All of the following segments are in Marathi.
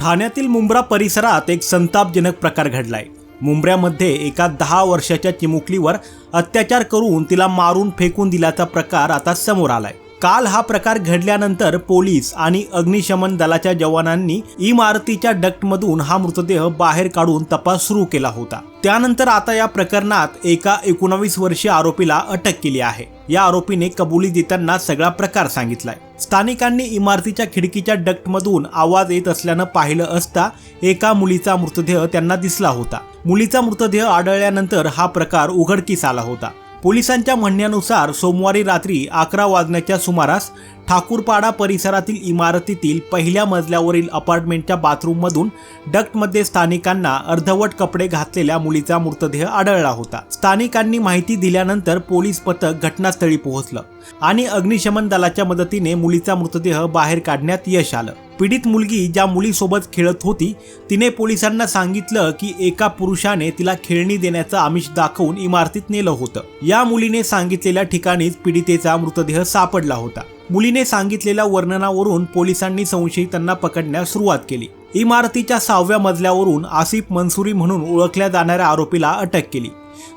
ठाण्यातील मुंब्रा परिसरात एक संतापजनक प्रकार घडलाय. मुंब्र्यामध्ये एका दहा वर्षाच्या चिमुकलीवर अत्याचार करून तिला मारून फेकून दिल्याचा प्रकार आता समोर आलाय. काल हा प्रकार घडल्यानंतर पोलीस आणि अग्निशमन दलाच्या जवानांनी इमारतीच्या डक्टमधून हा मृतदेह बाहेर काढून तपास सुरू केला होता. त्यानंतर आता या प्रकरणात एका एकोणावीस वर्षीय आरोपीला अटक केली आहे. या आरोपीने कबुली देताना सगळा प्रकार सांगितलाय. स्थानिकांनी इमारतीच्या खिडकीच्या डक्टमधून आवाज येत असल्यानं पाहिलं असता एका मुलीचा मृतदेह त्यांना दिसला होता. मुलीचा मृतदेह आढळल्यानंतर हा प्रकार उघडकीस आला होता. पोलिसांच्या म्हणण्यानुसार सोमवारी रात्री अकरा वाजण्याच्या सुमारास ठाकूरपाडा परिसरातील इमारतीतील पहिल्या मजल्यावरील अपार्टमेंटच्या बाथरूममधून डक्टमध्ये स्थानिकांना अर्धवट कपडे घातलेल्या मुलीचा मृतदेह आढळला होता. स्थानिकांनी माहिती दिल्यानंतर पोलीस पथक घटनास्थळी पोहोचलं आणि अग्निशमन दलाच्या मदतीने मुलीचा मृतदेह बाहेर काढण्यात यश आलं. पीडित मुलगी ज्या मुलीसोबत खेळत होती तिने पोलिसांना सांगितलं की एका पुरुषाने तिला खेळणी देण्याचं आमिष दाखवून इमारतीत नेलं होतं. या मुलीने सांगितलेल्या ठिकाणीच पीडितेचा मृतदेह सापडला होता. मुलीने सांगितलेल्या वर्णनावरून पोलिसांनी संशयितांना पकडण्यास सुरुवात केली. इमारतीच्या सहाव्या मजल्यावरून आसिफ मनसुरी म्हणून ओळखल्या जाणाऱ्या आरोपीला अटक केली.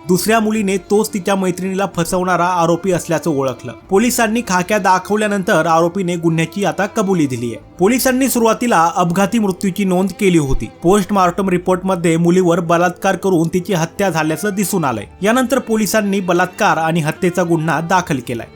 दुसऱ्या मुलीने तोच तिच्या मैत्रिणीला फसवणारा आरोपी असल्याचं ओळखलं. पोलिसांनी खाक्या दाखवल्यानंतर आरोपीने गुन्ह्याची आता कबुली दिली आहे. पोलिसांनी सुरुवातीला अपघाती मृत्यूची नोंद केली होती. पोस्टमार्टम रिपोर्टमध्ये मुलीवर बलात्कार करून तिची हत्या झाल्याचं दिसून आलंय. यानंतर पोलिसांनी बलात्कार आणि हत्येचा गुन्हा दाखल केलाय.